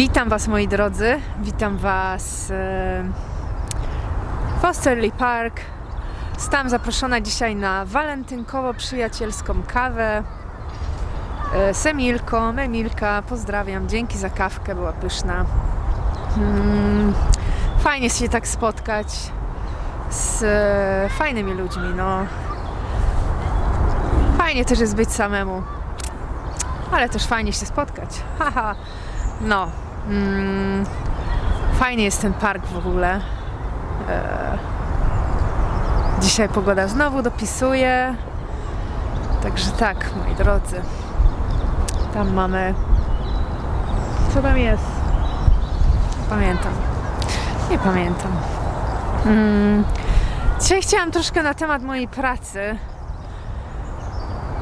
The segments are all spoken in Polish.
Witam Was moi drodzy, witam Was e, w Osterley Park. Zostałam zaproszona dzisiaj na walentynkowo-przyjacielską kawę e, z Emilką. Emilka, pozdrawiam, dzięki za kawkę, była pyszna. Mm, fajnie się tak spotkać z e, fajnymi ludźmi, no. Fajnie też jest być samemu, ale też fajnie się spotkać. Haha. No, mm, fajnie jest ten park w ogóle. E, dzisiaj pogoda znowu dopisuje. Także tak, moi drodzy. Tam mamy. Co tam jest? Pamiętam. Nie pamiętam. Mm, dzisiaj chciałam troszkę na temat mojej pracy.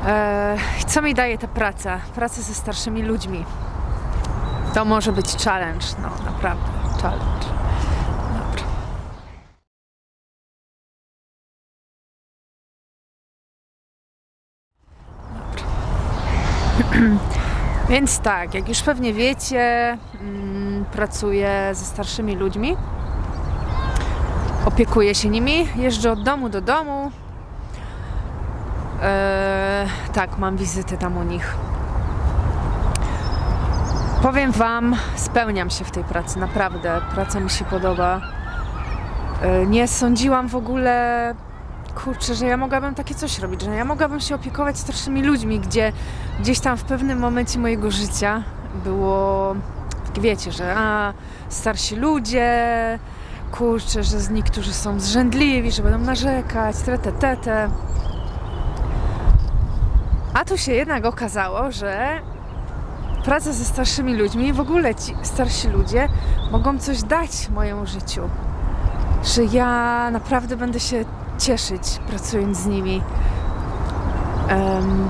E, co mi daje ta praca? Praca ze starszymi ludźmi. To może być challenge, no naprawdę, challenge. Więc tak, jak już pewnie wiecie, mm, pracuję ze starszymi ludźmi. Opiekuję się nimi, jeżdżę od domu do domu. Eee, tak, mam wizyty tam u nich. Powiem Wam, spełniam się w tej pracy, naprawdę. Praca mi się podoba. E, Nie sądziłam w ogóle, kurczę, że ja mogłabym takie coś robić, że ja mogłabym się opiekować starszymi ludźmi, gdzie gdzieś tam w pewnym momencie mojego życia było, wiecie, że a, starsi ludzie, kurczę, że z niektórzy są zrzędliwi, że będą narzekać, te, te, te. A tu się jednak okazało, że praca ze starszymi ludźmi, w ogóle ci starsi ludzie mogą coś dać mojemu życiu. Że ja naprawdę będę się cieszyć pracując z nimi. Em,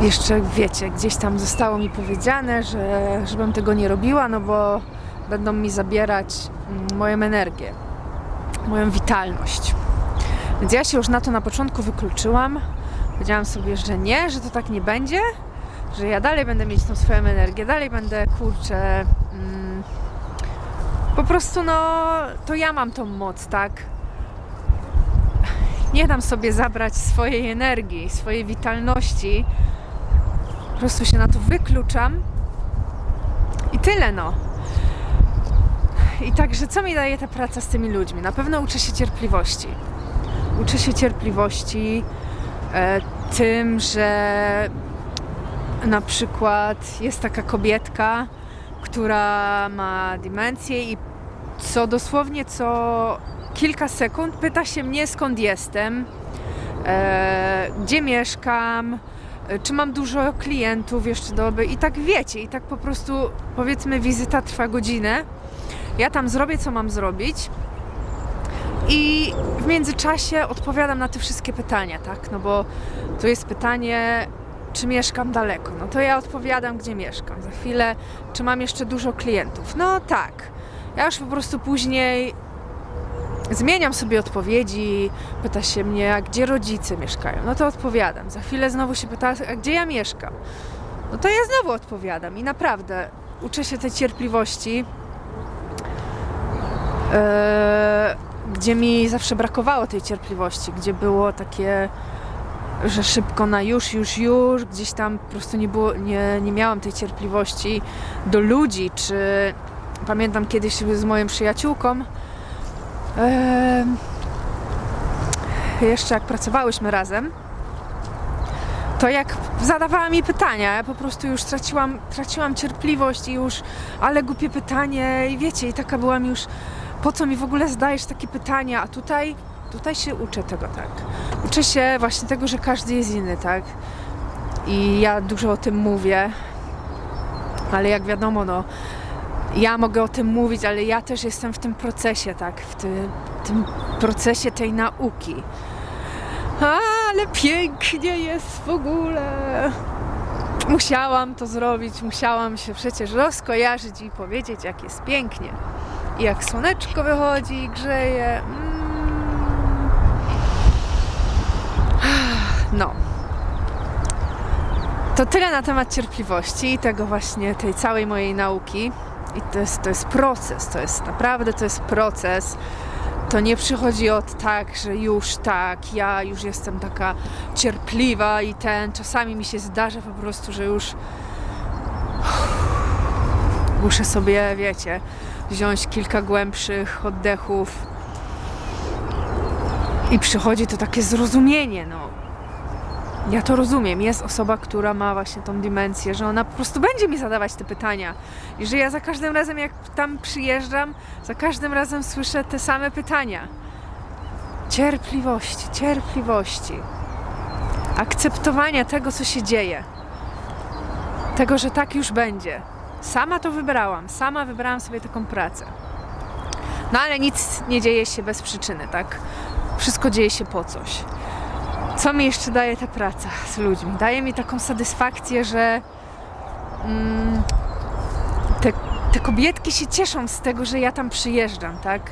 jeszcze wiecie, gdzieś tam zostało mi powiedziane, że żebym tego nie robiła, no bo będą mi zabierać mm, moją energię, moją witalność. Więc ja się już na to na początku wykluczyłam. Powiedziałam sobie, że nie, że to tak nie będzie, że ja dalej będę mieć tą swoją energię, dalej będę kurczę. Mm, po prostu, no, to ja mam tą moc, tak? Nie dam sobie zabrać swojej energii, swojej witalności. Po prostu się na to wykluczam. I tyle, no. I także, co mi daje ta praca z tymi ludźmi? Na pewno uczę się cierpliwości. Uczę się cierpliwości e, tym, że na przykład jest taka kobietka, która ma demencję i co dosłownie co kilka sekund pyta się mnie skąd jestem, e, gdzie mieszkam, e, czy mam dużo klientów jeszcze doby i tak wiecie, i tak po prostu powiedzmy wizyta trwa godzinę. Ja tam zrobię co mam zrobić i w międzyczasie odpowiadam na te wszystkie pytania, tak? No bo to jest pytanie, czy mieszkam daleko. No to ja odpowiadam, gdzie mieszkam. Za chwilę, czy mam jeszcze dużo klientów. No tak. Ja już po prostu później zmieniam sobie odpowiedzi. Pyta się mnie, a gdzie rodzice mieszkają. No to odpowiadam. Za chwilę znowu się pyta, a gdzie ja mieszkam. No to ja znowu odpowiadam. I naprawdę uczę się tej cierpliwości. Eee, gdzie mi zawsze brakowało tej cierpliwości, gdzie było takie że szybko na już, już, już, gdzieś tam po prostu nie było, nie, nie miałam tej cierpliwości do ludzi, czy pamiętam kiedyś z moją przyjaciółką, jeszcze jak pracowałyśmy razem, to jak zadawała mi pytania, ja po prostu już traciłam, traciłam cierpliwość i już, ale głupie pytanie i wiecie, i taka byłam już, po co mi w ogóle zadajesz takie pytania, a tutaj tutaj się uczę tego, tak. Uczę się właśnie tego, że każdy jest inny, tak. I ja dużo o tym mówię, ale jak wiadomo, no, ja mogę o tym mówić, ale ja też jestem w tym procesie, tak, w ty, tym procesie tej nauki. A, ale pięknie jest w ogóle. Musiałam to zrobić, musiałam się przecież rozkojarzyć i powiedzieć, jak jest pięknie. I jak słoneczko wychodzi i grzeje. No. To tyle na temat cierpliwości i tego właśnie, tej całej mojej nauki. I to jest, to jest proces, to jest naprawdę, to jest proces. To nie przychodzi od tak, że już tak, ja już jestem taka cierpliwa i ten, czasami mi się zdarza po prostu, że już muszę sobie, wiecie, wziąć kilka głębszych oddechów i przychodzi to takie zrozumienie, no. Ja to rozumiem. Jest osoba, która ma właśnie tą dimencję, że ona po prostu będzie mi zadawać te pytania. I że ja za każdym razem, jak tam przyjeżdżam, za każdym razem słyszę te same pytania. Cierpliwości, cierpliwości. Akceptowania tego, co się dzieje. Tego, że tak już będzie. Sama to wybrałam. Sama wybrałam sobie taką pracę. No ale nic nie dzieje się bez przyczyny, tak? Wszystko dzieje się po coś co mi jeszcze daje ta praca z ludźmi? Daje mi taką satysfakcję, że mm, te, te kobietki się cieszą z tego, że ja tam przyjeżdżam, tak?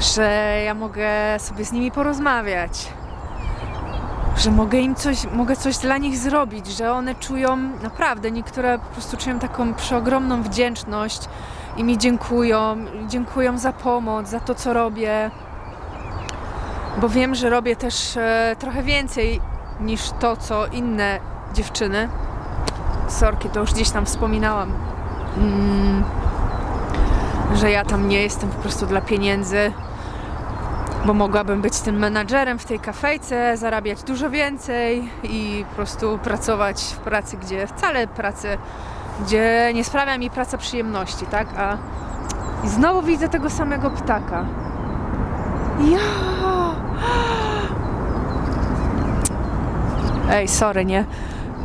Że ja mogę sobie z nimi porozmawiać, że mogę im coś, mogę coś dla nich zrobić, że one czują, naprawdę, niektóre po prostu czują taką przeogromną wdzięczność i mi dziękują, dziękują za pomoc, za to, co robię bo wiem, że robię też e, trochę więcej niż to, co inne dziewczyny. Sorki, to już gdzieś tam wspominałam, mm, że ja tam nie jestem po prostu dla pieniędzy, bo mogłabym być tym menadżerem w tej kafejce, zarabiać dużo więcej i po prostu pracować w pracy, gdzie wcale pracy, gdzie nie sprawia mi praca przyjemności, tak? A i znowu widzę tego samego ptaka. Ja! Ej, sorry, nie?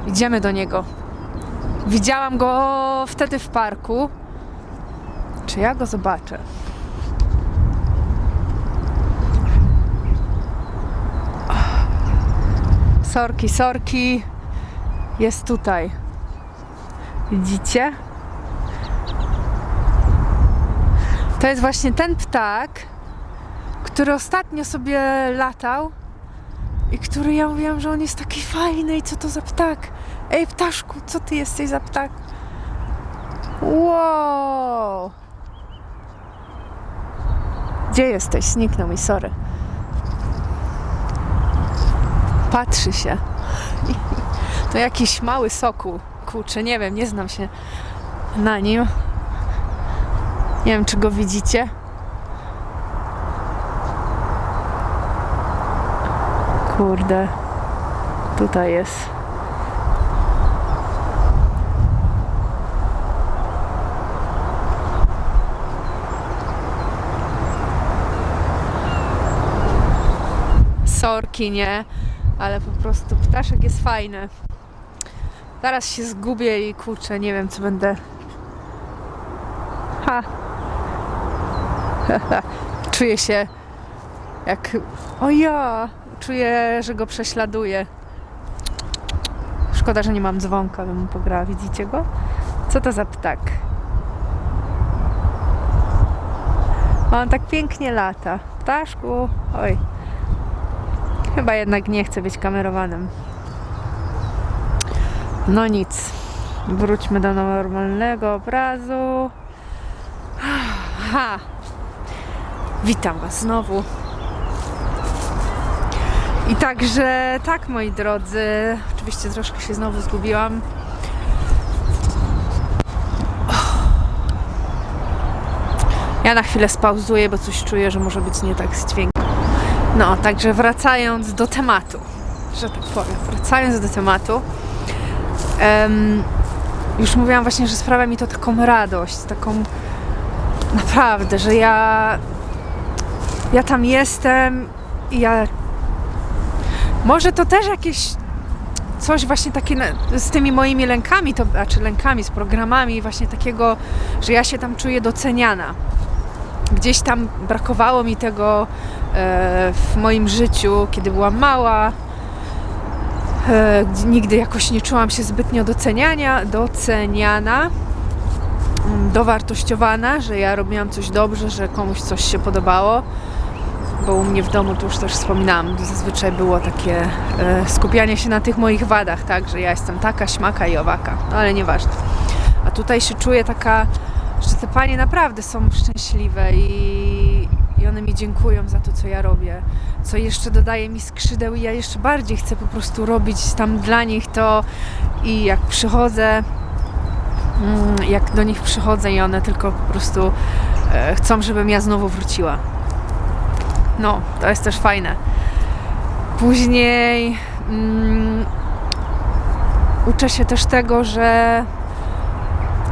Idziemy do niego. Widziałam go wtedy w parku. Czy ja go zobaczę? Sorki, sorki. Jest tutaj. Widzicie? To jest właśnie ten ptak, który ostatnio sobie latał i który ja mówiłam, że on jest taki fajny i co to za ptak? Ej, ptaszku, co ty jesteś za ptak? Wow! Gdzie jesteś? Zniknął mi, sorry. Patrzy się. To jakiś mały sokół. Kurczę, nie wiem, nie znam się na nim. Nie wiem, czy go widzicie. Kurde, tutaj jest. Sorki, nie, ale po prostu ptaszek jest fajny. Zaraz się zgubię i kurczę, nie wiem co będę. Ha! Czuję się jak. O ja! Czuję, że go prześladuje. Szkoda, że nie mam dzwonka, bym mu pograła. Widzicie go? Co to za ptak? On tak pięknie lata. Ptaszku, oj. Chyba jednak nie chce być kamerowanym. No nic. Wróćmy do normalnego obrazu. Ha! Witam Was znowu. I także tak, moi drodzy, oczywiście troszkę się znowu zgubiłam. Ja na chwilę spauzuję, bo coś czuję, że może być nie tak z dźwiękiem. No, także wracając do tematu, że tak powiem, wracając do tematu, em, już mówiłam właśnie, że sprawia mi to taką radość, taką naprawdę, że ja ja tam jestem i ja może to też jakieś coś właśnie takie z tymi moimi lękami, to znaczy lękami, z programami, właśnie takiego, że ja się tam czuję doceniana. Gdzieś tam brakowało mi tego e, w moim życiu, kiedy byłam mała. E, nigdy jakoś nie czułam się zbytnio doceniania, doceniana, mm, dowartościowana, że ja robiłam coś dobrze, że komuś coś się podobało bo u mnie w domu, to już też wspominałam, zazwyczaj było takie e, skupianie się na tych moich wadach, tak, że ja jestem taka, śmaka i owaka, no ale nieważne. A tutaj się czuję taka, że te panie naprawdę są szczęśliwe i, i one mi dziękują za to, co ja robię, co jeszcze dodaje mi skrzydeł i ja jeszcze bardziej chcę po prostu robić tam dla nich to i jak przychodzę, mm, jak do nich przychodzę i one tylko po prostu e, chcą, żebym ja znowu wróciła. No, to jest też fajne. Później mm, uczę się też tego, że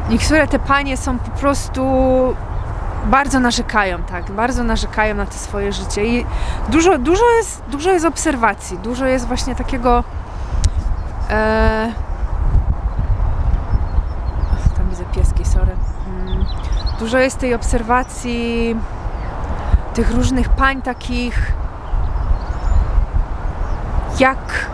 niektóre te panie są po prostu bardzo narzekają, tak, bardzo narzekają na to swoje życie i dużo, dużo, jest, dużo jest obserwacji, dużo jest właśnie takiego e, tam widzę pieski, sorry. Mm, Dużo jest tej obserwacji tych różnych pań takich, jak,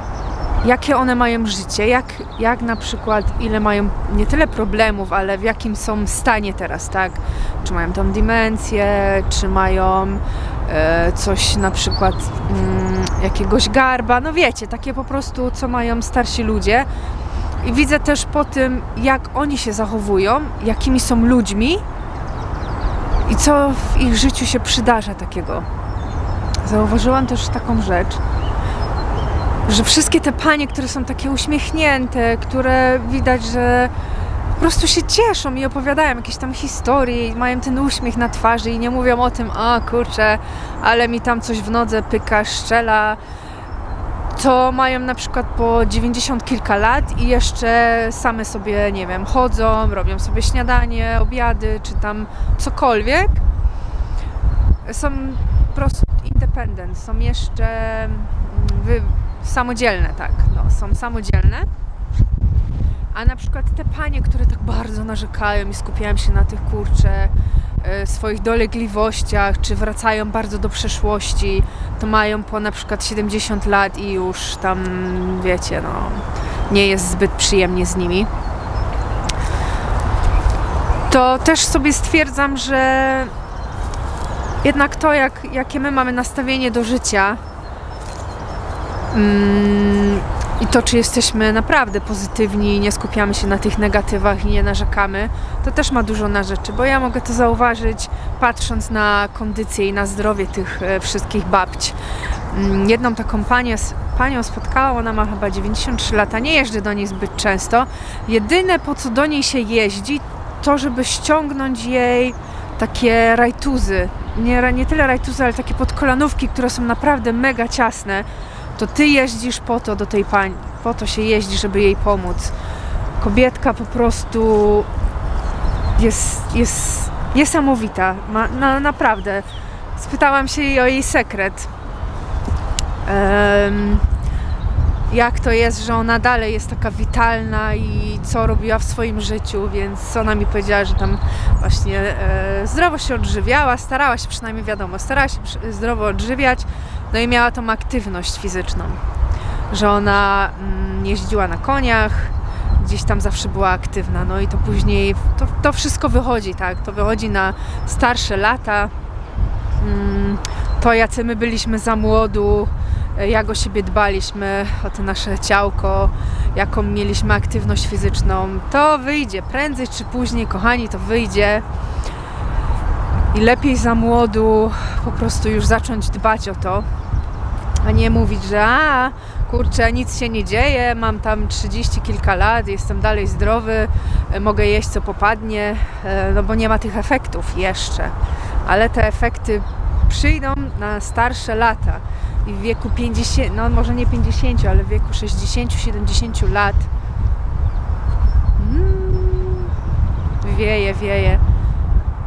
jakie one mają życie, jak, jak na przykład ile mają nie tyle problemów, ale w jakim są stanie teraz, tak? Czy mają tą demencję, czy mają e, coś na przykład mm, jakiegoś garba, no wiecie, takie po prostu, co mają starsi ludzie. I widzę też po tym, jak oni się zachowują, jakimi są ludźmi i co w ich życiu się przydarza takiego. Zauważyłam też taką rzecz, że wszystkie te panie, które są takie uśmiechnięte, które widać, że po prostu się cieszą i opowiadają jakieś tam historie, i mają ten uśmiech na twarzy i nie mówią o tym, a kurczę, ale mi tam coś w nodze pyka, szczela, to mają na przykład po 90 kilka lat i jeszcze same sobie, nie wiem, chodzą, robią sobie śniadanie, obiady, czy tam cokolwiek. Są po prostu independent, są jeszcze mm, wy, samodzielne, tak, no, są samodzielne. A na przykład te panie, które tak bardzo narzekają i skupiają się na tych kurcze, swoich dolegliwościach, czy wracają bardzo do przeszłości, to mają po na przykład 70 lat i już tam, wiecie, no, nie jest zbyt przyjemnie z nimi. To też sobie stwierdzam, że jednak to, jak, jakie my mamy nastawienie do życia mm, i to, czy jesteśmy naprawdę pozytywni i nie skupiamy się na tych negatywach i nie narzekamy, to też ma dużo na rzeczy, bo ja mogę to zauważyć patrząc na kondycję i na zdrowie tych e, wszystkich babć. Mm, Jedną taką panię, panią spotkałam, ona ma chyba 93 lata, nie jeżdżę do niej zbyt często. Jedyne po co do niej się jeździ, to żeby ściągnąć jej takie rajtuzy. Nie, nie tyle rajtuzy, ale takie podkolanówki, które są naprawdę mega ciasne to ty jeździsz po to do tej pani, po to się jeździ, żeby jej pomóc. Kobietka po prostu jest, jest niesamowita, Ma, na, naprawdę. Spytałam się jej o jej sekret. Em, jak to jest, że ona dalej jest taka witalna i co robiła w swoim życiu, więc ona mi powiedziała, że tam właśnie e, zdrowo się odżywiała, starała się przynajmniej wiadomo, starała się zdrowo odżywiać, no i miała tą aktywność fizyczną, że ona mm, jeździła na koniach, gdzieś tam zawsze była aktywna, no i to później, to, to wszystko wychodzi, tak, to wychodzi na starsze lata, mm, to jacy my byliśmy za młodu, jak o siebie dbaliśmy, o to nasze ciałko, jaką mieliśmy aktywność fizyczną, to wyjdzie prędzej czy później, kochani, to wyjdzie. I lepiej za młodu po prostu już zacząć dbać o to, a nie mówić, że a kurczę, nic się nie dzieje, mam tam 30 kilka lat, jestem dalej zdrowy, mogę jeść co popadnie, e, no bo nie ma tych efektów jeszcze. Ale te efekty przyjdą na starsze lata i w wieku 50, no może nie 50, ale w wieku 60-70 lat mm, wieje, wieje.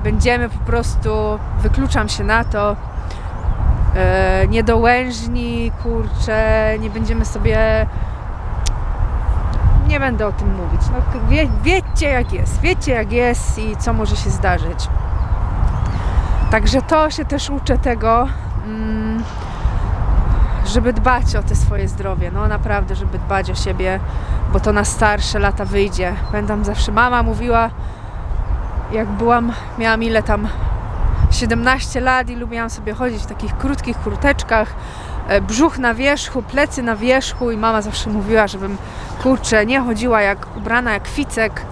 Będziemy po prostu, wykluczam się na to, e, niedołężni, kurczę, nie będziemy sobie. Nie będę o tym mówić. No, wie, wiecie jak jest, wiecie jak jest i co może się zdarzyć. Także to się też uczę tego, mm, żeby dbać o te swoje zdrowie. No naprawdę, żeby dbać o siebie, bo to na starsze lata wyjdzie. Pamiętam zawsze mama mówiła, jak byłam, miałam ile tam 17 lat i lubiłam sobie chodzić w takich krótkich kurteczkach, e, brzuch na wierzchu, plecy na wierzchu i mama zawsze mówiła, żebym kurczę nie chodziła jak ubrana jak ficek.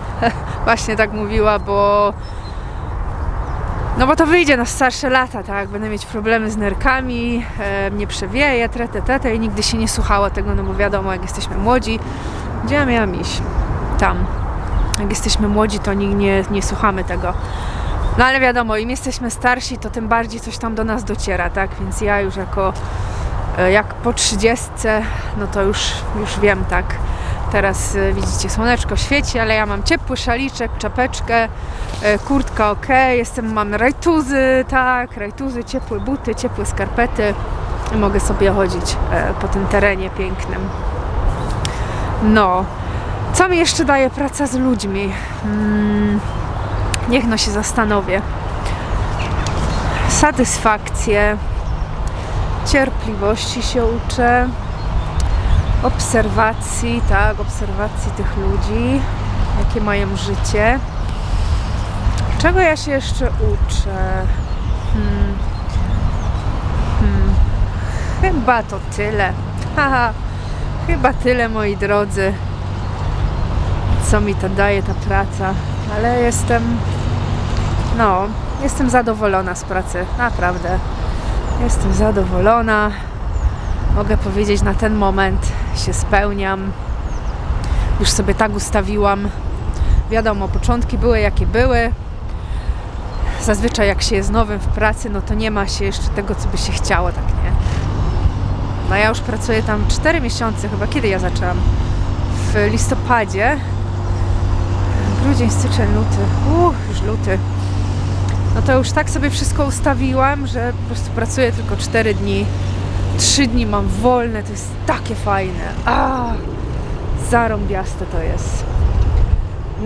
Właśnie tak mówiła, bo no bo to wyjdzie na starsze lata, tak? Będę mieć problemy z nerkami, e, mnie przewieje, tete i nigdy się nie słuchała tego, no bo wiadomo, jak jesteśmy młodzi, gdzie ja miałam iść? Tam. Jak jesteśmy młodzi, to nie, nie, nie słuchamy tego. No ale wiadomo, im jesteśmy starsi, to tym bardziej coś tam do nas dociera, tak? Więc ja już jako, e, jak po trzydziestce, no to już, już wiem, tak? Teraz e, widzicie, słoneczko świeci, ale ja mam ciepły szaliczek, czapeczkę, e, kurtka ok, jestem, mam rajtuzy, tak, rajtuzy, ciepłe buty, ciepłe skarpety mogę sobie chodzić po tym terenie pięknym. No, co mi jeszcze daje praca z ludźmi? Mm, niech no się zastanowię. Satysfakcję, cierpliwości się uczę, obserwacji, tak, obserwacji tych ludzi, jakie mają życie. Czego ja się jeszcze uczę? Hmm. Hmm. Chyba to tyle. Haha. Chyba tyle, moi drodzy, co mi to daje ta praca. Ale jestem, no, jestem zadowolona z pracy, naprawdę. Jestem zadowolona. Mogę powiedzieć, na ten moment się spełniam. Już sobie tak ustawiłam. Wiadomo, początki były jakie były. Zazwyczaj jak się jest nowym w pracy, no to nie ma się jeszcze tego, co by się chciało, tak nie? No ja już pracuję tam 4 miesiące, chyba kiedy ja zaczęłam? W listopadzie. Grudzień, styczeń, luty. Uch, już luty. No to już tak sobie wszystko ustawiłam, że po prostu pracuję tylko 4 dni. 3 dni mam wolne, to jest takie fajne. A, zarąbiaste to jest.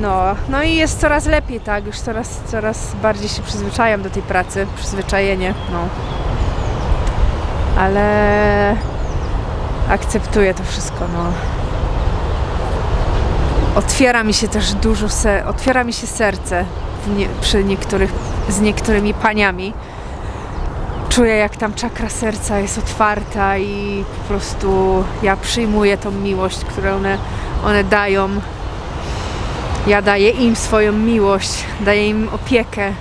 No, no i jest coraz lepiej, tak? Już coraz, coraz bardziej się przyzwyczajam do tej pracy. Przyzwyczajenie, no. Ale akceptuję to wszystko, no. Otwiera mi się też dużo, se- otwiera mi się serce nie- przy niektórych, z niektórymi paniami. Czuję, jak tam czakra serca jest otwarta i po prostu ja przyjmuję tą miłość, którą one, one dają. Ja daję im swoją miłość, daję im opiekę.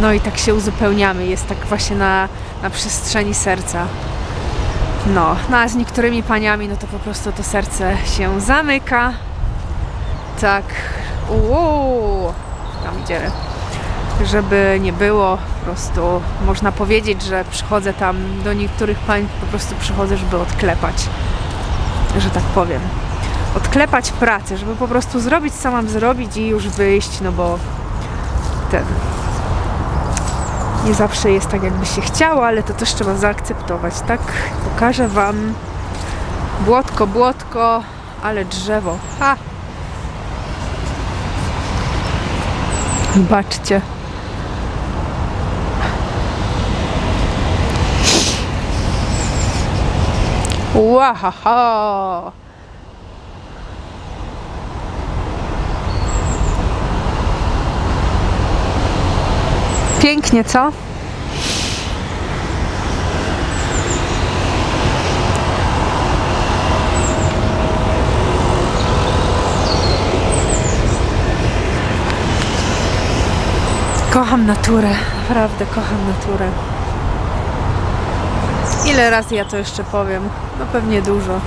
No i tak się uzupełniamy. Jest tak właśnie na, na przestrzeni serca. No, no a z niektórymi paniami, no to po prostu to serce się zamyka. Tak, uuu, tam idziemy. Żeby nie było, po prostu można powiedzieć, że przychodzę tam do niektórych pań, po prostu przychodzę, żeby odklepać, że tak powiem. Odklepać pracę, żeby po prostu zrobić, co mam zrobić i już wyjść, no bo ten, nie zawsze jest tak, jakby się chciało, ale to też trzeba zaakceptować, tak? Pokażę Wam błotko, błotko, ale drzewo. Ha! Zobaczcie. Łahaha! Pięknie, co? Kocham naturę, naprawdę kocham naturę. Ile razy ja to jeszcze powiem? No pewnie dużo.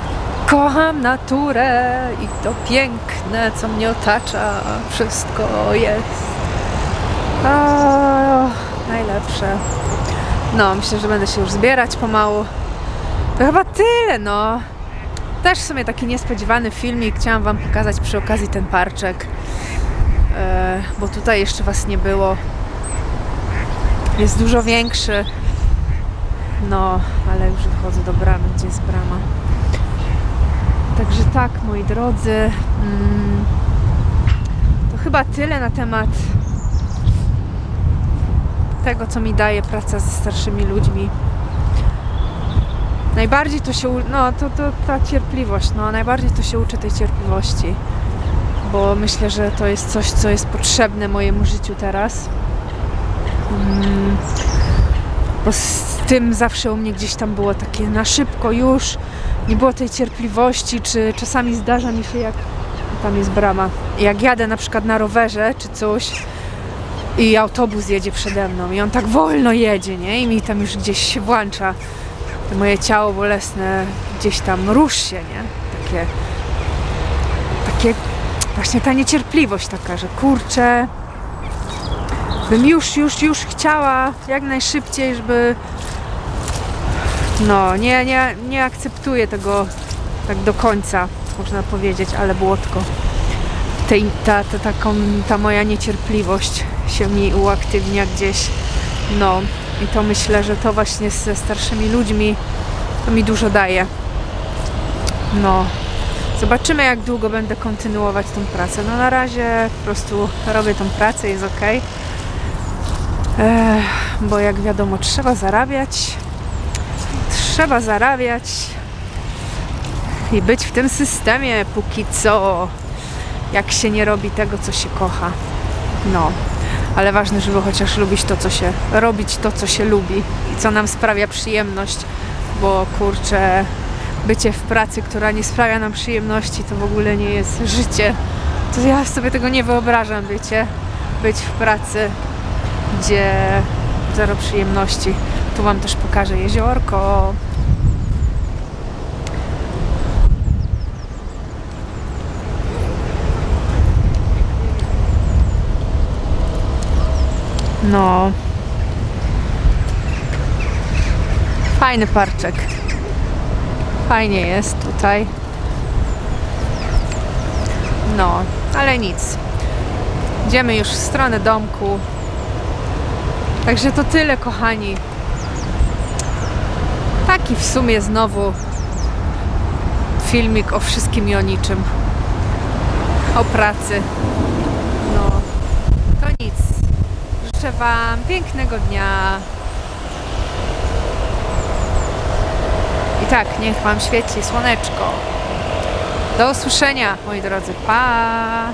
Kocham naturę i to piękne, co mnie otacza. Wszystko jest najlepsze. No, myślę, że będę się już zbierać pomału. To chyba tyle, no. Też w sumie taki niespodziewany filmik. Chciałam Wam pokazać przy okazji ten parczek. E, bo tutaj jeszcze Was nie było. Jest dużo większy. No, ale już wychodzę do bramy, gdzie jest brama. Także tak, moi drodzy. Mm, to chyba tyle na temat tego, co mi daje praca ze starszymi ludźmi. Najbardziej to się, no to, to ta cierpliwość, no najbardziej to się uczę tej cierpliwości, bo myślę, że to jest coś, co jest potrzebne mojemu życiu teraz. Mm, bo z tym zawsze u mnie gdzieś tam było takie na szybko już, nie było tej cierpliwości, czy czasami zdarza mi się jak, tam jest brama, jak jadę na przykład na rowerze czy coś i autobus jedzie przede mną i on tak wolno jedzie, nie? I mi tam już gdzieś się włącza to moje ciało bolesne, gdzieś tam rusz się, nie? Takie, takie właśnie ta niecierpliwość taka, że kurczę, bym już, już, już chciała jak najszybciej, żeby no, nie, nie, nie akceptuję tego tak do końca, można powiedzieć, ale błotko. Tej, ta, ta, taką, ta moja niecierpliwość się mi uaktywnia gdzieś. No i to myślę, że to właśnie ze starszymi ludźmi to mi dużo daje. No, zobaczymy jak długo będę kontynuować tą pracę. No na razie po prostu robię tą pracę, jest ok. Bo jak wiadomo, trzeba zarabiać. Trzeba zarabiać i być w tym systemie póki co, jak się nie robi tego, co się kocha. No, ale ważne, żeby chociaż lubić to, co się, robić to, co się lubi i co nam sprawia przyjemność, bo kurczę, bycie w pracy, która nie sprawia nam przyjemności, to w ogóle nie jest życie. To ja sobie tego nie wyobrażam, wiecie, być w pracy, gdzie zero przyjemności. Tu Wam też pokażę jeziorko. No. Fajny parczek. Fajnie jest tutaj. No, ale nic. Idziemy już w stronę domku. Także to tyle, kochani. Taki w sumie znowu filmik o wszystkim i o niczym. O pracy. No, to nic. Życzę Wam pięknego dnia. I tak, niech Wam świeci słoneczko. Do usłyszenia, moi drodzy. Pa!